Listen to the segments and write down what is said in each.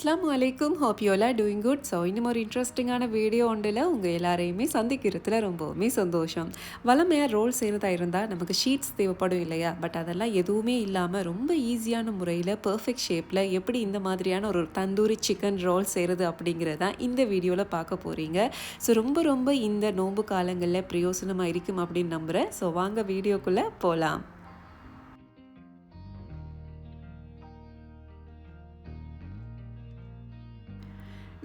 அஸ்லாம் வலைக்கும் hope you all doing good so இன்னும் ஒரு இன்ட்ரெஸ்டிங்கான வீடியோ ஒன்றில் உங்கள் எல்லாரையுமே சந்திக்கிறதுல ரொம்பவுமே சந்தோஷம். வளமையாக ரோல் செய்கிறதா இருந்தால் நமக்கு ஷீட்ஸ் தேவைப்படும் இல்லையா? பட் அதெல்லாம் எதுவுமே இல்லாமல் ரொம்ப ஈஸியான முறையில் பர்ஃபெக்ட் ஷேப்பில் எப்படி இந்த மாதிரியான ஒரு தந்தூரி சிக்கன் ரோல் செய்கிறது அப்படிங்கிறது தான் இந்த வீடியோவில் பார்க்க போகிறீங்க ஸோ ரொம்ப ரொம்ப இந்த நோன்பு காலங்களில் பிரயோசனமாக இருக்கும் அப்படின்னு நம்புகிறேன் ஸோ வாங்க வீடியோக்குள்ளே போகலாம்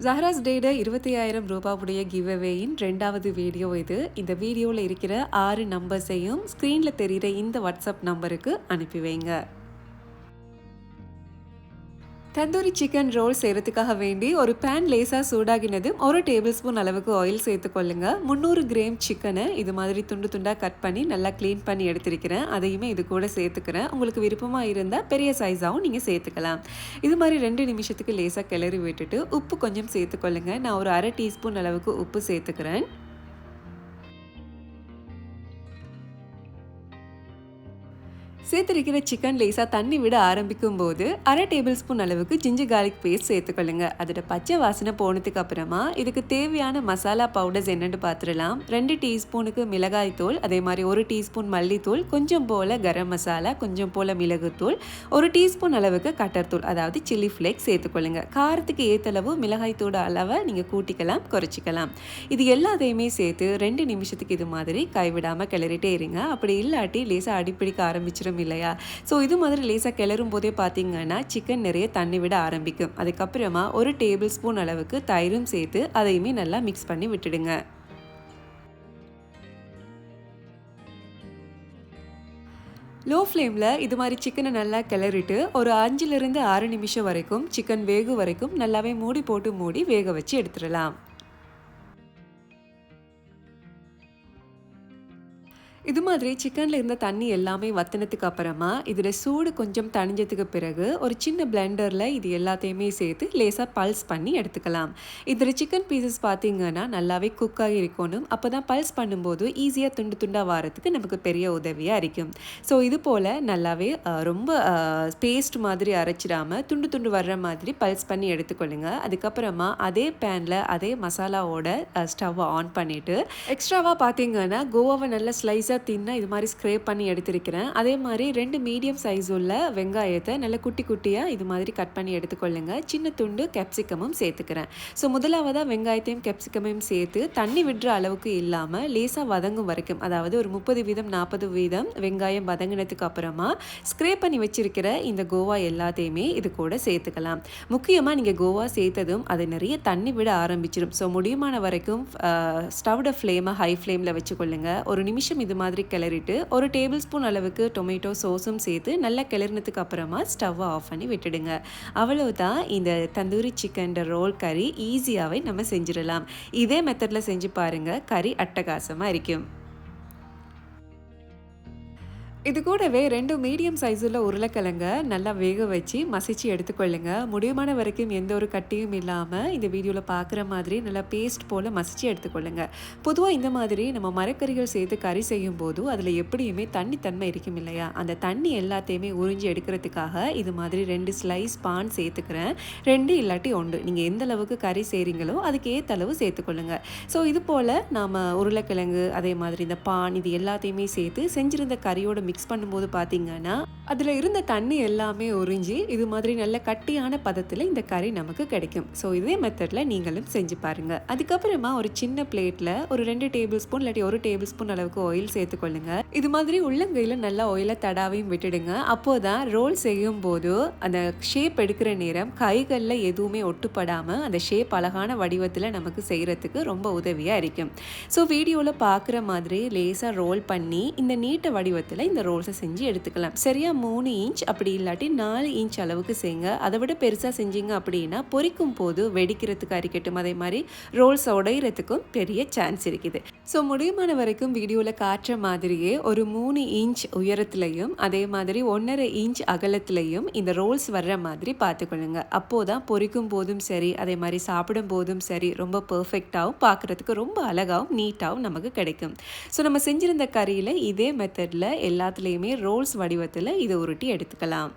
ஜஹராஸ் டேட இருபத்தி ஆயிரம் ரூபாவுடைய கிவ் அவேயின் ரெண்டாவது வீடியோ இது. இந்த வீடியோவில் இருக்கிற ஆறு நம்பர்ஸையும் ஸ்க்ரீனில் தெரிகிற இந்த வாட்ஸ்அப் நம்பருக்கு அனுப்பி வைங்க. தந்தூரி சிக்கன் ரோல் செய்கிறதுக்காக வேண்டி ஒரு பேன் லேசாக சூடாகினதும் ஒரு டேபிள் ஸ்பூன் அளவுக்கு ஆயில் சேர்த்துக்கொள்ளுங்க முந்நூறு கிராம் சிக்கனை இது மாதிரி துண்டு துண்டாக கட் பண்ணி நல்லா க்ளீன் பண்ணி எடுத்திருக்கிறேன். அதையுமே இது கூட சேர்த்துக்கிறேன். உங்களுக்கு விருப்பமாக இருந்தால் பெரிய சைஸாகவும் நீங்கள் சேர்த்துக்கலாம். இது மாதிரி ரெண்டு நிமிஷத்துக்கு லேசாக கிளறி விட்டுட்டு உப்பு கொஞ்சம் சேர்த்துக்கொள்ளுங்க நான் ஒரு அரை டீஸ்பூன் அளவுக்கு உப்பு சேர்த்துக்கிறேன். சேர்த்துருக்கிற சிக்கன் லேசாக தண்ணி விட ஆரம்பிக்கும் போது அரை டேபிள் ஸ்பூன் அளவுக்கு ஜிஞ்சர் கார்லிக் பேஸ்ட் சேர்த்துக்கொள்ளுங்க. அதோட பச்சை வாசனை போனதுக்கு அப்புறமா இதுக்கு தேவையான மசாலா பவுடர்ஸ் என்னென்னு பார்த்துடலாம் ரெண்டு டீஸ்பூனுக்கு மிளகாய் தூள் அதே மாதிரி ஒரு டீஸ்பூன் மல்லித்தூள் கொஞ்சம் போல் கரம் மசாலா கொஞ்சம் போல் மிளகுத்தூள் ஒரு டீஸ்பூன் அளவுக்கு கட்டர்தூள் அதாவது சில்லி ஃப்ளேக்ஸ் சேர்த்துக்கொள்ளுங்க. காரத்துக்கு ஏற்றளவு மிளகாய் அளவை நீங்கள் கூட்டிக்கலாம் குறைச்சிக்கலாம். இது எல்லாத்தையுமே சேர்த்து ரெண்டு நிமிஷத்துக்கு இது மாதிரி கைவிடாமல் கிளறிட்டே இருங்க. அப்படி இல்லாட்டி லேசாக அடிப்பிடிக்க ஆரம்பிச்சிடும் வரும் இல்லையா? ஸோ இது மாதிரி லேசாக கிளறும் போதே பார்த்தீங்கன்னா சிக்கன் நிறைய தண்ணி விட ஆரம்பிக்கும். அதுக்கப்புறமா ஒரு டேபிள் ஸ்பூன் அளவுக்கு தயிரும் சேர்த்து அதையுமே நல்லா மிக்ஸ் பண்ணி விட்டுடுங்க. லோ ஃப்ளேமில் இது மாதிரி சிக்கனை நல்லா கிளறிட்டு ஒரு அஞ்சுலேருந்து ஆறு நிமிஷம் வரைக்கும் சிக்கன் வேகு வரைக்கும் நல்லாவே மூடி போட்டு மூடி வேக வச்சு எடுத்துடலாம். இது மாதிரி சிக்கனில் இருந்த தண்ணி எல்லாமே வத்தினதுக்கு அப்புறமா இதில் சூடு கொஞ்சம் தணிஞ்சதுக்கு பிறகு ஒரு சின்ன பிளெண்டரில் இது எல்லாத்தையுமே சேர்த்து லேசாக பல்ஸ் பண்ணி எடுத்துக்கலாம். இதில் சிக்கன் பீசஸ் பார்த்தீங்கன்னா நல்லாவே குக் ஆகி இருக்கணும். அப்போ தான் பல்ஸ் பண்ணும்போது ஈஸியாக துண்டு துண்டாக வாரத்துக்கு நமக்கு பெரிய உதவியாக இருக்கும் ஸோ இது போல் நல்லாவே ரொம்ப பேஸ்ட் மாதிரி அரைச்சிடாமல் துண்டு துண்டு வர்ற மாதிரி பல்ஸ் பண்ணி எடுத்துக்கொள்ளுங்க. அதுக்கப்புறமா அதே பேனில் அதே மசாலாவோட ஸ்டவ்வை ஆன் பண்ணிவிட்டு எக்ஸ்ட்ராவாக பார்த்தீங்கன்னா கோவாவை நல்லா ஸ்லைஸாக லேசாக தின்னா இது மாதிரி ஸ்க்ரேப் பண்ணி எடுத்திருக்கிறேன். அதே மாதிரி ரெண்டு மீடியம் சைஸ் உள்ள வெங்காயத்தை நல்லா குட்டி குட்டியாக இது மாதிரி கட் பண்ணி எடுத்துக்கொள்ளுங்க. சின்ன துண்டு கேப்சிகமும் சேர்த்துக்கிறேன். ஸோ முதலாவதாக வெங்காயத்தையும் கேப்சிகமையும் சேர்த்து தண்ணி விடுற அளவுக்கு இல்லாமல் லேசாக வதங்கும் வரைக்கும் அதாவது ஒரு முப்பது வீதம் நாற்பது வீதம் வெங்காயம் வதங்கினதுக்கு அப்புறமா ஸ்க்ரேப் பண்ணி வச்சிருக்கிற இந்த கோவா எல்லாத்தையுமே இது கூட சேர்த்துக்கலாம். முக்கியமாக நீங்கள் கோவா சேர்த்ததும் அது நிறைய தண்ணி விட ஆரம்பிச்சிடும் ஸோ முடியுமான வரைக்கும் ஸ்டவ்ட ஃப்ளேமை ஹை ஃப்ளேமில் வச்சுக்கொள்ளுங்க. ஒரு நிமிஷம் இது மாதிரி மாதிரி கிளறிட்டு ஒரு டேபிள் ஸ்பூன் அளவுக்கு டொமேட்டோ சோஸும் சேர்த்து நல்லா கிளறினதுக்கு அப்புறமா ஸ்டவ்வை ஆஃப் பண்ணி விட்டுடுங்க. அவ்வளவுதான் இந்த தந்தூரி சிக்கன் ரோல் கறி ஈஸியாகவே நம்ம செஞ்சிடலாம். இதே மெத்தடில் செஞ்சு பாருங்கள் கறி அட்டகாசமாக இருக்கும். இது கூடவே ரெண்டு மீடியம் சைஸுள்ள உருளைக்கிழங்க நல்லா வேக வச்சு மசிச்சு எடுத்துக்கொள்ளுங்க. முடியுமான வரைக்கும் எந்த ஒரு கட்டியும் இல்லாமல் இந்த வீடியோவில் பார்க்குற மாதிரி நல்லா பேஸ்ட் போல் மசிச்சு எடுத்துக்கொள்ளுங்க. பொதுவாக இந்த மாதிரி நம்ம மரக்கறிகள் சேர்த்து கறி செய்யும் போது அதில் எப்படியுமே தண்ணி தன்மை இருக்கும் இல்லையா? அந்த தண்ணி எல்லாத்தையுமே உறிஞ்சி எடுக்கிறதுக்காக இது மாதிரி ரெண்டு ஸ்லைஸ் பான் சேர்த்துக்கிறேன். ரெண்டு இல்லாட்டி ஒன்று. நீங்கள் எந்த அளவுக்கு கறி செய்கிறீங்களோ அதுக்கு ஏற்ற அளவு சேர்த்துக்கொள்ளுங்க. ஸோ இது போல் நாம் உருளைக்கிழங்கு அதே மாதிரி இந்த பான் இது எல்லாத்தையுமே சேர்த்து செஞ்சிருந்த கறியோட மிக்ஸ் பண்ணும்போது பார்த்தீங்கன்னா அதில் இருந்த தண்ணி எல்லாமே உறிஞ்சி இது மாதிரி நல்ல கட்டியான பதத்தில் இந்த கறி நமக்கு கிடைக்கும். ஸோ இதே மெத்தடில் நீங்களும் செஞ்சு பாருங்கள் அதுக்கப்புறமா ஒரு சின்ன பிளேட்டில் ஒரு ரெண்டு டேபிள் ஸ்பூன் இல்லாட்டி ஒரு டேபிள் ஸ்பூன் அளவுக்கு ஆயில் சேர்த்துக்கொள்ளுங்க இது மாதிரி உள்ளங்கையில் நல்லா ஆயிலை தடாவையும் விட்டுடுங்க. அப்போதான் ரோல் செய்யும் போது அந்த ஷேப் எடுக்கிற நேரம் கைகளில் எதுவுமே ஒட்டுப்படாமல் அந்த ஷேப் அழகான வடிவத்தில் நமக்கு செய்கிறதுக்கு ரொம்ப உதவியாக இருக்கும். ஸோ வீடியோவில் பார்க்குற மாதிரி லேசாக ரோல் பண்ணி இந்த நீட்ட வடிவத்தில் இந்த ரோல்ஸை செஞ்சு எடுத்துக்கலாம். சரியா மூணு இன்ச் அப்படி இல்லாட்டி நாலு இன்ச் அளவுக்கு செய்யுங்க அதை விட பெருசாக செஞ்சீங்க அப்படின்னா பொறிக்கும் போது வெடிக்கிறதுக்கு அரிக்கட்டும். அதே மாதிரி ரோல்ஸ் உடையிறதுக்கும் பெரிய சான்ஸ் இருக்குது. ஸோ முடியுமான வரைக்கும் வீடியோவில் காட்டுற மாதிரியே ஒரு மூணு இன்ச் உயரத்துலையும் அதே மாதிரி ஒன்றரை இன்ச் அகலத்துலையும் இந்த ரோல்ஸ் வர்ற மாதிரி பார்த்துக்கொள்ளுங்க. அப்போதான் பொரிக்கும் போதும் சரி அதே மாதிரி சாப்பிடும் போதும் சரி ரொம்ப பர்ஃபெக்டாகவும் பார்க்குறதுக்கு ரொம்ப அழகாகவும் நீட்டாகவும் நமக்கு கிடைக்கும். ஸோ நம்ம செஞ்சிருந்த கறியில் இதே மெத்தடில் எல்லாத்துலேயுமே ரோல்ஸ் வடிவத்தில் இதை உருட்டி எடுத்துக்கலாம்.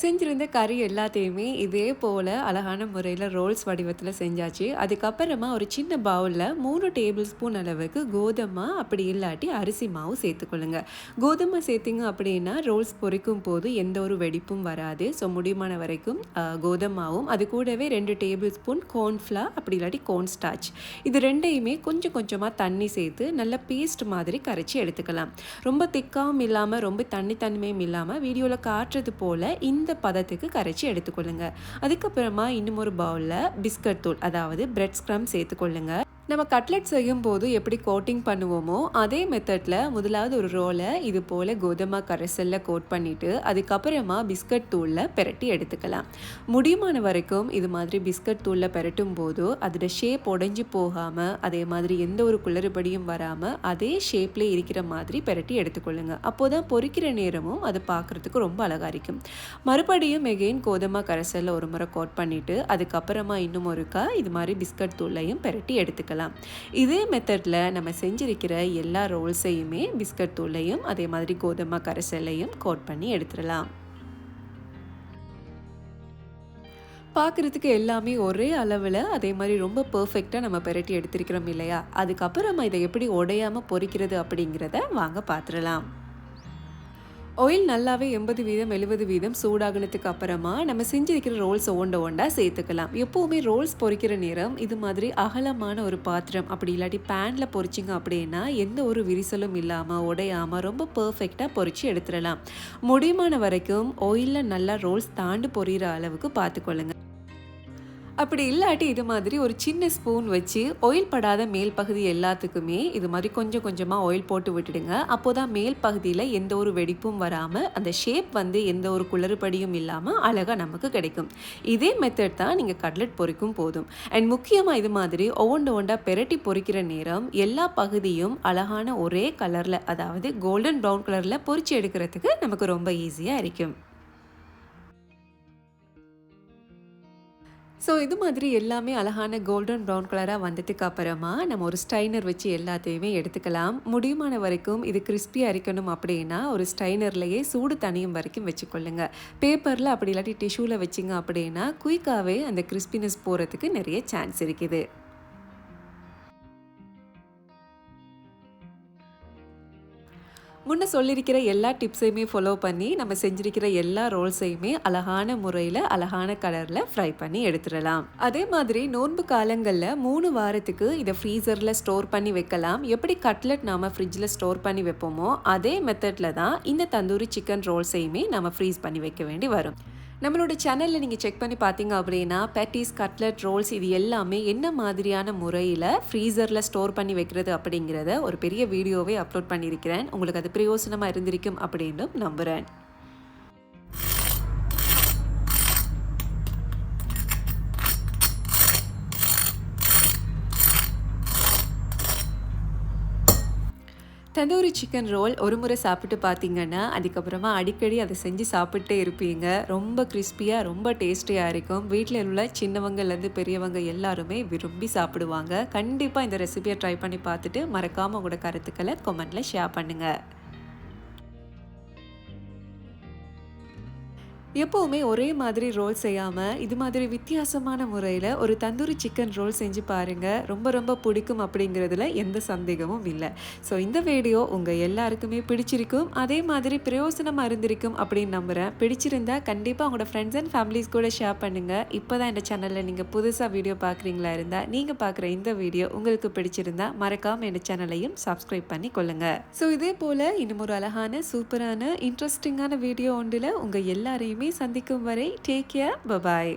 செஞ்சிருந்த கறி எல்லாத்தையுமே இதே போல் அழகான முறையில் ரோல்ஸ் வடிவத்தில் செஞ்சாச்சு. அதுக்கப்புறமா ஒரு சின்ன பவுலில் மூணு டேபிள் ஸ்பூன் அளவுக்கு கோதுமை அப்படி இல்லாட்டி அரிசி மாவு சேர்த்துக்கொள்ளுங்க. கோதுமை சேர்த்திங்க அப்படின்னா ரோல்ஸ் பொரிக்கும் போது எந்த ஒரு வெடிப்பும் வராது. ஸோ முடியுமான வரைக்கும் கோதுமாவும் அது கூடவே ரெண்டு டேபிள் ஸ்பூன் கோன்ஃப்ளா அப்படி இல்லாட்டி கோன் ஸ்டாச் இது ரெண்டையுமே கொஞ்சம் கொஞ்சமாக தண்ணி சேர்த்து நல்ல பேஸ்ட் மாதிரி கரைச்சி எடுத்துக்கலாம். ரொம்ப திக்காவும் இல்லாமல் ரொம்ப தண்ணி தன்மையும் இல்லாமல் வீடியோவில் காட்டுறது போல் இந்த இந்த பதத்துக்கு கரைச்சி எடுத்துக்கொள்ளுங்க. அதுக்கப்புறமா இன்னும் ஒரு பவுலில் பிஸ்கட் தூள் அதாவது பிரெட் ஸ்க்ரம் சேர்த்துக்கொள்ளுங்க. நம்ம கட்லெட் செய்யும் போது எப்படி கோட்டிங் பண்ணுவோமோ அதே மெத்தடில் முதலாவது ஒரு ரோலை இது போல் கோதுமை கரைசலில் கோட் பண்ணிவிட்டு அதுக்கப்புறமா பிஸ்கட் தூளில் பெரட்டி எடுத்துக்கலாம். முடியுமான வரைக்கும் இது மாதிரி பிஸ்கட் தூளில் பெரட்டும் போது அதோட ஷேப் உடஞ்சி போகாமல் அதே மாதிரி எந்த ஒரு குளறுபடியும் வராமல் அதே ஷேப்பில் இருக்கிற மாதிரி பெரட்டி எடுத்துக்கொள்ளுங்க. அப்போ தான் பொறிக்கிற நேரமும் அது பார்க்குறதுக்கு ரொம்ப அழகாக இருக்கும். மறுபடியும் எகெயின் கோதுமை கரைசலில் ஒரு முறை கோட் பண்ணிவிட்டு அதுக்கப்புறமா இன்னும் ஒருக்கா இது மாதிரி பிஸ்கட் தூளையும் பெரட்டி எடுத்துக்கலாம். எடுத்துக்கலாம் இதே மெத்தடில் நம்ம செஞ்சிருக்கிற எல்லா ரோல்ஸையுமே பிஸ்கட் தூளையும் அதே மாதிரி கோதுமை கரைசலையும் கோட் பண்ணி எடுத்துடலாம். பார்க்குறதுக்கு எல்லாமே ஒரே அளவில் அதே மாதிரி ரொம்ப பர்ஃபெக்டாக நம்ம பெரட்டி எடுத்திருக்கிறோம் இல்லையா? அதுக்கப்புறமா இதை எப்படி உடையாமல் பொறிக்கிறது அப்படிங்கிறத வாங்க பார்த்துடலாம். ஆயில் நல்லாவே எண்பது வீதம் எழுபது வீதம் சூடாகினதுக்கு அப்புறமா நம்ம செஞ்சிருக்கிற ரோல்ஸ் ஒவ்வொண்ட ஒண்டா சேர்த்துக்கலாம். எப்போவுமே ரோல்ஸ் பொறிக்கிற நேரம் இது மாதிரி அகலமான ஒரு பாத்திரம் அப்படி இல்லாட்டி பேனில் பொறிச்சிங்க அப்படின்னா எந்த ஒரு விரிசலும் இல்லாமல் உடையாமல் ரொம்ப பர்ஃபெக்டாக பொறிச்சு எடுத்துடலாம். முடியுமான வரைக்கும் ஆயிலில் நல்லா ரோல்ஸ் தாண்டு பொரியிற அளவுக்கு பார்த்துக்கொள்ளுங்கள் அப்படி இல்லாட்டி இது மாதிரி ஒரு சின்ன ஸ்பூன் வச்சு ஆயில் படாத மேல் பகுதி எல்லாத்துக்குமே இது மாதிரி கொஞ்சம் கொஞ்சமாக ஆயில் போட்டு விட்டுடுங்க. அப்போ தான் மேல் பகுதியில் எந்த ஒரு வெடிப்பும் வராமல் அந்த ஷேப் வந்து எந்த ஒரு குளறுபடியும் இல்லாமல் அழகாக நமக்கு கிடைக்கும். இதே மெத்தட் தான் நீங்கள் கட்லெட் பொறிக்கும் போதும். அண்ட் முக்கியமாக இது மாதிரி ஒவ்வொன்று ஒன்றா பெரட்டி பொறிக்கிற நேரம் எல்லா பகுதியும் அழகான ஒரே கலரில் அதாவது கோல்டன் ப்ரௌன் கலரில் பொறிச்சு எடுக்கிறதுக்கு நமக்கு ரொம்ப ஈஸியாக இருக்கும். ஸோ இது மாதிரி எல்லாமே அழகான கோல்டன் ப்ரௌன் கலராக வந்ததுக்கு அப்புறமா நம்ம ஒரு ஸ்டைனர் வச்சு எல்லாத்தையுமே எடுத்துக்கலாம். முடியுமான வரைக்கும் இது கிறிஸ்பி அரைக்கணும் அப்படின்னா ஒரு ஸ்டைனர்லேயே சூடு தனியும் வரைக்கும் வச்சுக்கொள்ளுங்க. பேப்பரில் அப்படி இல்லாட்டி டிஷ்யூவில் வச்சிங்க அப்படின்னா குயிக்காகவே அந்த கிறிஸ்பினஸ் போகிறதுக்கு நிறைய சான்ஸ் இருக்குது. முன்ன சொல்லியிருக்கிற எல்லா டிப்ஸையுமே ஃபாலோ பண்ணி நம்ம செஞ்சிருக்கிற எல்லா ரோல்ஸையுமே அழகான முறையில் அழகான கலரில் ஃப்ரை பண்ணி எடுத்துடலாம். அதே மாதிரி நோன்பு காலங்களில் மூணு வாரத்துக்கு இதை ஃப்ரீசரில் ஸ்டோர் பண்ணி வைக்கலாம். எப்படி கட்லெட் நாம் ஃப்ரிட்ஜில் ஸ்டோர் பண்ணி வைப்போமோ அதே மெத்தடில் தான் இந்த தந்தூரி சிக்கன் ரோல்ஸையுமே நம்ம ஃப்ரீஸ் பண்ணி வைக்க வேண்டி வரும். நம்மளோட சேனலில் நீங்கள் செக் பண்ணி பார்த்தீங்க அப்படின்னா பேட்டிஸ் கட்லட் ரோல்ஸ் இது எல்லாமே என்ன மாதிரியான முறையில் ஃப்ரீசரில் ஸ்டோர் பண்ணி வைக்கிறது அப்படிங்கிறத ஒரு பெரிய வீடியோவை அப்லோட் பண்ணியிருக்கிறேன். உங்களுக்கு அது பிரயோசனமாக இருந்திருக்கும் அப்படின்னு நம்புகிறேன் தந்தூரி சிக்கன் ரோல் ஒரு முறை சாப்பிட்டு பார்த்தீங்கன்னா அதுக்கப்புறமா அடிக்கடி அதை செஞ்சு சாப்பிட்டே இருப்பீங்க. ரொம்ப கிறிஸ்பியாக ரொம்ப டேஸ்டியாக இருக்கும். வீட்டில் உள்ள சின்னவங்கலேருந்து பெரியவங்க எல்லாருமே விரும்பி சாப்பிடுவாங்க. கண்டிப்பாக இந்த ரெசிபியை ட்ரை பண்ணி பார்த்துட்டு மறக்காமல் உங்களோட கருத்துக்களை கொமெண்ட்டில் ஷேர் பண்ணுங்கள் எப்போவுமே ஒரே மாதிரி ரோல் செய்யாமல் இது மாதிரி வித்தியாசமான முறையில் ஒரு தந்தூரி சிக்கன் ரோல் செஞ்சு பாருங்கள் ரொம்ப ரொம்ப பிடிக்கும் அப்படிங்கிறதுல எந்த சந்தேகமும் இல்லை. ஸோ இந்த வீடியோ உங்கள் எல்லாருக்குமே பிடிச்சிருக்கும். அதே மாதிரி பிரயோசனமாக இருந்திருக்கும் அப்படின்னு நம்புகிறேன் பிடிச்சிருந்தா கண்டிப்பாக உங்களோட ஃப்ரெண்ட்ஸ் அண்ட் ஃபேமிலிஸ் கூட ஷேர் பண்ணுங்கள் இப்போ தான் இந்த சேனலில் நீங்கள் புதுசாக வீடியோ பார்க்குறீங்களா இருந்தால் நீங்கள் பார்க்குற இந்த வீடியோ உங்களுக்கு பிடிச்சிருந்தா மறக்காமல் இந்த சேனலையும் சப்ஸ்கிரைப் பண்ணி கொள்ளுங்கள் ஸோ இதே போல் இன்னும் ஒரு அழகான சூப்பரான இன்ட்ரெஸ்டிங்கான வீடியோ ஒன்றில் உங்கள் எல்லாரையும் சந்திக்கும் வரை டேக் கேர் பபாய்